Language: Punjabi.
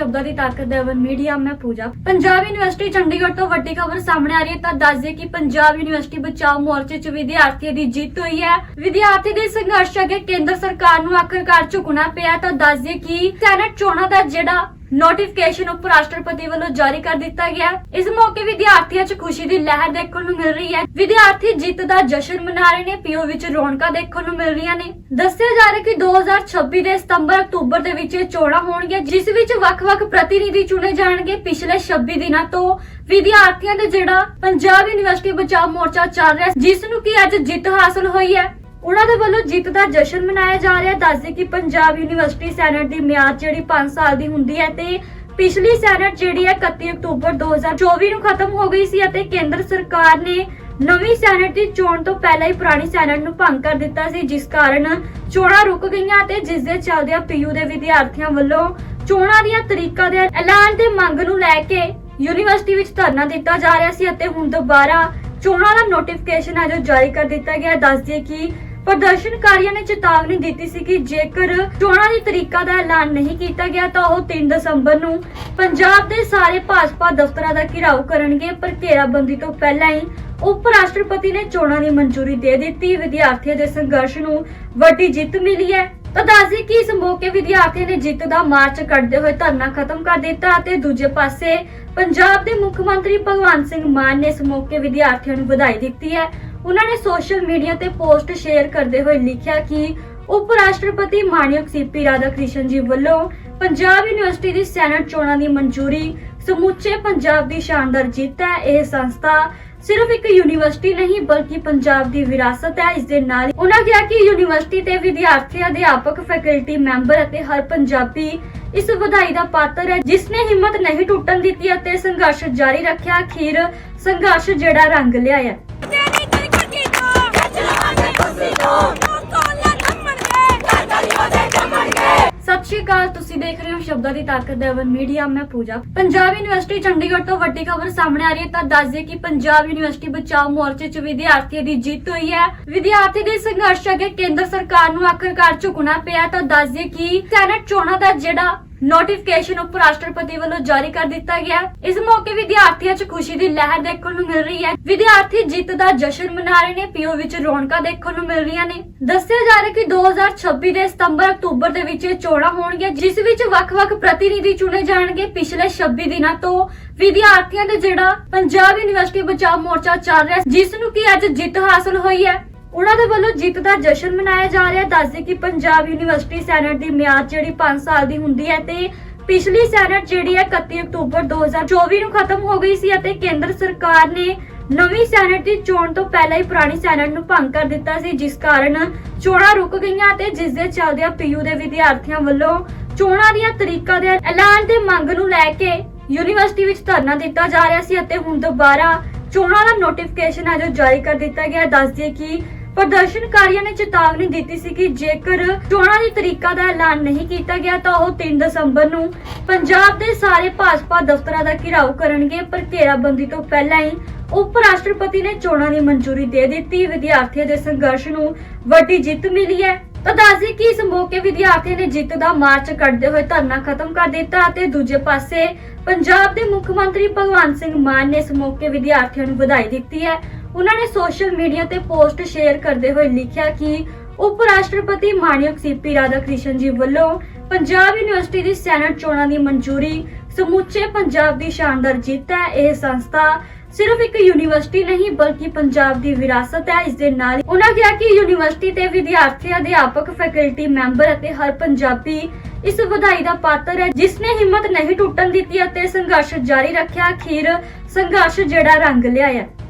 ਸ਼ਬਦਾਂ ਦੀ ਤਾਕਤ ਦੇ ਵਨ ਮੀਡੀਆ ਮੈਂ ਪੂਜਾ। ਪੰਜਾਬ ਯੂਨੀਵਰਸਿਟੀ ਚੰਡੀਗੜ੍ਹ ਤੋਂ ਵੱਡੀ ਖਬਰ ਸਾਹਮਣੇ ਆ ਰਹੀ ਹੈ, ਤਾਂ ਦੱਸ ਦਈਏ ਕਿ ਪੰਜਾਬ ਯੂਨੀਵਰਸਿਟੀ ਬਚਾਓ ਮੋਰਚੇ 'ਚ ਵਿਦਿਆਰਥੀਆਂ ਦੀ ਜਿੱਤ ਹੋਈ ਹੈ। ਵਿਦਿਆਰਥੀ ਦੇ ਸੰਘਰਸ਼ ਅੱਗੇ ਕੇਂਦਰ ਸਰਕਾਰ ਨੂੰ ਆਖਰਕਾਰ ਝੁਕਣਾ ਪਿਆ, ਤਾਂ ਦੱਸ ਦਈਏ ਕਿ ਸੈਨੇਟ ਚੋਣਾਂ ਦਾ ਜਿਹੜਾ ਨੋਟੀਫਿਕੇਸ਼ਨ ਉਪ ਰਾਸ਼ਟਰਪਤੀ ਵੱਲੋਂ ਜਾਰੀ ਕਰ ਦਿੱਤਾ ਗਿਆ। ਇਸ ਮੌਕੇ ਵਿਦਿਆਰਥੀਆਂ 'ਚ ਖੁਸ਼ੀ ਦੀ ਲਹਿਰ ਦੇਖਣ ਨੂੰ ਮਿਲ ਰਹੀ ਹੈ। ਵਿਦਿਆਰਥੀ ਜਿੱਤ ਦਾ ਜਸ਼ਨ ਮਨਾ ਰਹੇ ਨੇ, ਪੀਓ ਵਿੱਚ ਰੌਣਕਾਂ ਦੇਖਣ ਨੂੰ ਮਿਲ ਰਹੀਆਂ ਨੇ। ਦੱਸਿਆ ਜਾ ਰਿਹਾ ਕਿ 2026 ਦੇ ਸਤੰਬਰ ਅਕਤੂਬਰ ਦੇ ਵਿੱਚ ਇਹ ਚੋਣਾਂ ਹੋਣਗੀਆਂ, ਜਿਸ ਵਿੱਚ ਵੱਖ-ਵੱਖ ਪ੍ਰਤੀਨਿਧੀ ਚੁਣੇ ਜਾਣਗੇ ਪਿਛਲੇ 26 ਦਿਨਾਂ ਤੋਂ। ਵਿਦਿਆਰਥੀਆਂ ਦੇ ਜਿਹੜਾ ਪੰਜਾਬ ਯੂਨੀਵਰਸਿਟੀ ਬਚਾਓ ਮੋਰਚਾ ਚੱਲ ਰਿਹਾ, ਜਿਸ ਨੂੰ ਕਿ ਅੱਜ ਜਿੱਤ ਹਾਸਲ ਹੋਈ ਹੈ। ਉਹਨਾਂ ਦੇ ਵੱਲੋਂ ਜਿੱਤ ਦਾ ਜਸ਼ਨ ਮਨਾਇਆ ਜਾ ਰਿਹਾ। ਹੈ ਦੱਸਦੇ ਕਿ ਪੰਜਾਬ ਯੂਨੀਵਰਸਿਟੀ ਸੈਨੇਟ ਦੀ ਮਿਆਦ ਜਿਹੜੀ 5 ਸਾਲ ਦੀ ਹੁੰਦੀ ਹੈ ਤੇ ਪਿਛਲੀ ਸੈਨੇਟ ਜਿਹੜੀ ਹੈ 31 ਅਕਤੂਬਰ 2024 ਨੂੰ ਖਤਮ ਹੋ ਗਈ ਸੀ ਅਤੇ ਕੇਂਦਰ ਸਰਕਾਰ ਨੇ ਨਵੀਂ ਸੈਨੇਟ ਦੀ ਚੋਣ ਤੋਂ ਪਹਿਲਾਂ ਹੀ ਪੁਰਾਣੀ ਸੈਨੇਟ ਨੂੰ ਭੰਗ ਕਰ ਦਿੱਤਾ ਸੀ, ਜਿਸ ਕਾਰਨ ਚੋਣਾਂ ਰੁਕ ਗਈਆਂ ਤੇ ਜਿਸ ਦੇ ਚੱਲਦਿਆਂ ਪੀਯੂ ਦੇ ਵਿਦਿਆਰਥੀਆਂ ਵੱਲੋਂ ਚੋਣਾਂ ਦੀਆਂ ਤਰੀਕਾਂ ਦੇ ਐਲਾਨ ਤੇ ਮੰਗ ਨੂੰ ਲੈ ਕੇ ਯੂਨੀਵਰਸਿਟੀ ਵਿੱਚ ਧਰਨਾ ਦਿੱਤਾ ਜਾ ਰਿਹਾ ਸੀ ਅਤੇ ਹੁਣ ਦੁਬਾਰਾ ਚੋਣਾਂ ਦਾ ਨੋਟੀਫਿਕੇਸ਼ਨ ਹੈ ਜੋ ਜਾਰੀ ਕਰ ਦਿੱਤਾ ਗਿਆ। ਹੈ ਕਿ ਪ੍ਰਦਰਸ਼ਨਕਾਰੀਆਂ ਨੇ ਚੇਤਾਵਨੀ ਦਿੱਤੀ ਸੀ ਕਿ ਜੇਕਰ ਚੋਣਾਂ ਦੀ ਤਰੀਕਾ ਦਾ ਐਲਾਨ ਨਹੀਂ ਕੀਤਾ ਗਿਆ ਤਾਂ ਉਹ 3 ਦਸੰਬਰ ਨੂੰ ਪੰਜਾਬ ਦੇ ਸਾਰੇ ਭਾਜਪਾ ਦਫ਼ਤਰਾਂ ਦਾ ਘਿਰਾਓ ਕਰਨਗੇ। ਪਰ ਘੇਰਾਬੰਦੀ ਤੋਂ ਪਹਿਲਾਂ ਹੀ ਉਪ ਰਾਸ਼ਟਰਪਤੀ ਨੇ ਚੋਣਾਂ ਦੀ ਮਨਜ਼ੂਰੀ ਦੇ ਦਿੱਤੀ। ਵਿਦਿਆਰਥੀਆਂ ਦੇ ਸੰਘਰਸ਼ ਨੂੰ ਵੱਡੀ ਜਿੱਤ ਮਿਲੀ ਹੈ। ਤਾਂ ਦੱਸਦੀ ਕਿ ਇਸ ਮੌਕੇ ਵਿਦਿਆਰਥੀਆਂ ਨੇ ਜਿੱਤ ਦਾ ਮਾਰਚ ਕੱਢਦੇ ਹੋਏ ਧਰਨਾ ਖਤਮ ਕਰ ਦਿੱਤਾ ਅਤੇ ਦੂਜੇ ਪਾਸੇ ਪੰਜਾਬ ਦੇ ਮੁੱਖ ਮੰਤਰੀ ਭਗਵੰਤ ਸਿੰਘ ਮਾਨ ਨੇ ਇਸ ਮੌਕੇ ਵਿਦਿਆਰਥੀਆਂ ਨੂੰ ਵਧਾਈ ਦਿੱਤੀ ਹੈ। ਉਹਨਾਂ ਨੇ ਸੋਸ਼ਲ ਮੀਡੀਆ ਤੇ ਪੋਸਟ ਸ਼ੇਅਰ ਕਰਦੇ ਹੋਏ ਲਿਖਿਆ ਕਿ ਉਪ ਰਾਸ਼ਟਰਪਤੀ ਮਾਨਯੋਗ ਸੀਪੀ ਰਾਧਾਕ੍ਰਿਸ਼ਨ ਜੀ ਵੱਲੋਂ ਪੰਜਾਬ ਯੂਨੀਵਰਸਿਟੀ ਦੀ ਸੈਨੇਟ ਚੋਣਾਂ ਦੀ ਮਨਜ਼ੂਰੀ ਸਮੁੱਚੇ ਪੰਜਾਬ ਦੀ ਸ਼ਾਨਦਾਰ ਜਿੱਤ ਹੈ। ਇਹ ਸੰਸਥਾ ਸਿਰਫ ਇੱਕ ਯੂਨੀਵਰਸਿਟੀ ਨਹੀਂ, ਬਲਕਿ ਪੰਜਾਬ ਦੀ ਵਿਰਾਸਤ ਹੈ। ਇਸ ਦੇ ਨਾਲ ਹੀ ਉਹਨਾਂ ਕਿਹਾ ਕਿ ਯੂਨੀਵਰਸਿਟੀ ਤੇ ਵਿਦਿਆਰਥੀ, ਅਧਿਆਪਕ, ਫੈਕਲਟੀ ਮੈਂਬਰ ਅਤੇ ਹਰ ਪੰਜਾਬੀ ਇਸ ਵਧਾਈ ਦਾ ਪਾਤਰ ਹੈ। ਜਿਸ ਨੇ ਹਿੰਮਤ ਨਹੀਂ ਟੁੱਟਣ ਦਿੱਤੀ ਅਤੇ ਸੰਘਰਸ਼ ਜਾਰੀ ਰੱਖਿਆ, ਅਖੀਰ ਸੰਘਰਸ਼ ਜਿਹੜਾ ਰੰਗ ਲਿਆ ਹੈ ਸਤਿ ਸ਼੍ਰੀ ਅਕਾਲ, ਤੁਸੀਂ ਦੇਖ ਰਹੇ ਹੋ ਸ਼ਬਦਾਂ ਦੀ ਤਾਕਤ ਦੇ ਮੀਡੀਆ, ਮੈਂ ਪੂਜਾ। ਪੰਜਾਬ ਯੂਨੀਵਰਸਿਟੀ ਚੰਡੀਗੜ੍ਹ ਤੋਂ ਵੱਡੀ ਖਬਰ ਸਾਹਮਣੇ ਆ ਰਹੀ ਹੈ, ਤਾਂ ਦੱਸ ਦਈਏ ਕਿ ਪੰਜਾਬ ਯੂਨੀਵਰਸਿਟੀ ਬਚਾਓ ਮੋਰਚੇ 'ਚ ਵਿਦਿਆਰਥੀਆਂ ਦੀ ਜਿੱਤ ਹੋਈ ਹੈ। ਵਿਦਿਆਰਥੀ ਦੇ ਸੰਘਰਸ਼ ਅੱਗੇ ਕੇਂਦਰ ਸਰਕਾਰ ਨੂੰ ਆਖਰਕਾਰ ਝੁਕਣਾ ਪਿਆ, ਤਾਂ ਦੱਸ ਦਈਏ ਕਿ ਸੈਨੇਟ ਚੋਣਾਂ ਦਾ ਜਿਹੜਾ ਨੋਟੀਫਿਕੇਸ਼ਨ ਉਪ ਰਾਸ਼ਟਰਪਤੀ ਵੱਲੋਂ ਜਾਰੀ ਕਰ ਦਿੱਤਾ ਗਿਆ। ਇਸ ਮੌਕੇ ਵਿਦਿਆਰਥੀਆਂ 'ਚ ਖੁਸ਼ੀ ਦੀ ਲਹਿਰ ਦੇਖਣ ਨੂੰ ਮਿਲ ਰਹੀ ਹੈ। ਵਿਦਿਆਰਥੀ ਜਿੱਤ ਦਾ ਜਸ਼ਨ ਮਨਾ ਰਹੇ ਨੇ, ਪੀਓ ਵਿੱਚ ਰੌਣਕਾਂ ਦੇਖਣ ਨੂੰ ਮਿਲ ਰਹੀਆਂ ਨੇ। ਦੱਸਿਆ ਜਾ ਰਿਹਾ ਕਿ 2026 ਦੇ ਸਤੰਬਰ ਅਕਤੂਬਰ ਦੇ ਵਿੱਚ ਇਹ ਚੋਣਾਂ ਹੋਣਗੀਆਂ, ਜਿਸ ਵਿੱਚ ਵੱਖ-ਵੱਖ ਪ੍ਰਤੀਨਿਧੀ ਚੁਣੇ ਜਾਣਗੇ ਪਿਛਲੇ 26 ਦਿਨਾਂ ਤੋਂ। ਵਿਦਿਆਰਥੀਆਂ ਦੇ ਜਿਹੜਾ ਪੰਜਾਬ ਯੂਨੀਵਰਸਿਟੀ ਬਚਾਓ ਮੋਰਚਾ ਚੱਲ ਰਿਹਾ, ਜਿਸ ਨੂੰ ਕਿ ਅੱਜ ਜਿੱਤ ਹਾਸਲ ਹੋਈ ਹੈ। ਉਹਨਾਂ ਦੇ ਵੱਲੋਂ ਜਿੱਤ ਦਾ ਜਸ਼ਨ ਮਨਾਇਆ ਜਾ ਰਿਹਾ। ਹੈ ਦੱਸਦੇ ਕਿ ਪੰਜਾਬ ਯੂਨੀਵਰਸਿਟੀ ਸੈਨੇਟ ਦੀ ਮਿਆਦ ਜਿਹੜੀ 5 ਸਾਲ ਦੀ ਹੁੰਦੀ ਹੈ ਤੇ ਪਿਛਲੀ ਸੈਨੇਟ ਜਿਹੜੀ ਹੈ 31 ਅਕਤੂਬਰ 2024 ਨੂੰ ਖਤਮ ਹੋ ਗਈ ਸੀ ਅਤੇ ਕੇਂਦਰ ਸਰਕਾਰ ਨੇ ਨਵੀਂ ਸੈਨੇਟ ਦੀ ਚੋਣ ਤੋਂ ਪਹਿਲਾਂ ਹੀ ਪੁਰਾਣੀ ਸੈਨੇਟ ਨੂੰ ਭੰਗ ਕਰ ਦਿੱਤਾ ਸੀ, ਜਿਸ ਕਾਰਨ ਚੋਣਾਂ ਰੁਕ ਗਈਆਂ ਤੇ ਜਿਸ ਦੇ ਚੱਲਦਿਆਂ ਪੀਯੂ ਦੇ ਵਿਦਿਆਰਥੀਆਂ ਵੱਲੋਂ ਚੋਣਾਂ ਦੀਆਂ ਤਰੀਕਾਂ ਦੇ ਐਲਾਨ ਤੇ ਮੰਗ ਨੂੰ ਲੈ ਕੇ ਯੂਨੀਵਰਸਿਟੀ ਵਿੱਚ ਧਰਨਾ ਦਿੱਤਾ ਜਾ ਰਿਹਾ ਸੀ ਅਤੇ ਹੁਣ ਦੁਬਾਰਾ ਚੋਣਾਂ ਦਾ ਨੋਟੀਫਿਕੇਸ਼ਨ ਹੈ ਜੋ ਜਾਰੀ ਕਰ ਦਿੱਤਾ ਗਿਆ। ਹੈ ਕਿ ਪ੍ਰਦਰਸ਼ਨਕਾਰੀਆਂ ਨੇ ਚੇਤਾਵਨੀ ਦਿੱਤੀ ਸੀ ਕਿ ਜੇਕਰ ਚੋਣਾਂ ਦੀ ਤਰੀਕਾ ਦਾ ਐਲਾਨ ਨਹੀਂ ਕੀਤਾ ਗਿਆ ਤਾਂ ਉਹ 3 ਦਸੰਬਰ ਨੂੰ ਪੰਜਾਬ ਦੇ ਸਾਰੇ ਭਾਜਪਾ ਦਫ਼ਤਰਾਂ ਦਾ ਘਿਰਾਓ ਕਰਨਗੇ। ਪਰ ਘੇਰਾਬੰਦੀ ਤੋਂ ਪਹਿਲਾਂ ਹੀ ਉਪ ਰਾਸ਼ਟਰਪਤੀ ਨੇ ਚੋਣਾਂ ਦੀ ਮਨਜ਼ੂਰੀ ਦੇ ਦਿੱਤੀ। ਵਿਦਿਆਰਥੀਆਂ ਦੇ ਸੰਘਰਸ਼ ਨੂੰ ਵੱਡੀ ਜਿੱਤ ਮਿਲੀ ਹੈ। ਤਾਂ ਦੱਸਦੇ ਕਿ ਇਸ ਮੌਕੇ ਵਿਦਿਆਰਥੀਆਂ ਨੇ ਜਿੱਤ ਦਾ ਮਾਰਚ ਕੱਢਦੇ ਹੋਏ ਧਰਨਾ ਖਤਮ ਕਰ ਦਿੱਤਾ ਅਤੇ ਦੂਜੇ ਪਾਸੇ ਪੰਜਾਬ ਦੇ ਮੁੱਖ ਮੰਤਰੀ ਭਗਵੰਤ ਸਿੰਘ ਮਾਨ ਨੇ ਇਸ ਮੌਕੇ ਵਿਦਿਆਰਥੀਆਂ ਨੂੰ ਵਧਾਈ ਦਿੱਤੀ ਹੈ। ਉਹਨਾਂ ਨੇ ਸੋਸ਼ਲ ਮੀਡੀਆ ਤੇ ਪੋਸਟ ਸ਼ੇਅਰ ਕਰਦੇ ਹੋਏ ਲਿਖਿਆ ਕਿ ਉਪ ਰਾਸ਼ਟਰਪਤੀ ਮਾਨਯੋਗ ਸੀਪੀ ਰਾਧਾਕ੍ਰਿਸ਼ਨ ਜੀ ਵੱਲੋਂ ਪੰਜਾਬ ਯੂਨੀਵਰਸਿਟੀ ਦੀ ਸੈਨੇਟ ਚੋਣਾਂ ਦੀ ਮਨਜ਼ੂਰੀ ਸਮੁੱਚੇ ਪੰਜਾਬ ਦੀ ਸ਼ਾਨਦਾਰ ਜਿੱਤ ਹੈ। ਇਹ ਸੰਸਥਾ ਸਿਰਫ ਇੱਕ ਯੂਨੀਵਰਸਿਟੀ ਨਹੀਂ, ਬਲਕਿ ਪੰਜਾਬ ਦੀ ਵਿਰਾਸਤ ਹੈ। ਇਸ ਦੇ ਨਾਲ ਹੀ ਉਹਨਾਂ ਕਿਹਾ ਕਿ ਯੂਨੀਵਰਸਿਟੀ ਤੇ ਵਿਦਿਆਰਥੀ, ਅਧਿਆਪਕ, ਫੈਕਲਟੀ ਮੈਂਬਰ ਅਤੇ ਹਰ ਪੰਜਾਬੀ ਇਸ ਵਧਾਈ ਦਾ ਪਾਤਰ ਹੈ। ਜਿਸ ਨੇ ਹਿੰਮਤ ਨਹੀਂ ਟੁੱਟਣ ਦਿੱਤੀ ਅਤੇ ਸੰਘਰਸ਼ ਜਾਰੀ ਰੱਖਿਆ, ਅਖੀਰ ਸੰਘਰਸ਼ ਜਿਹੜਾ ਰੰਗ ਲਿਆਇਆ।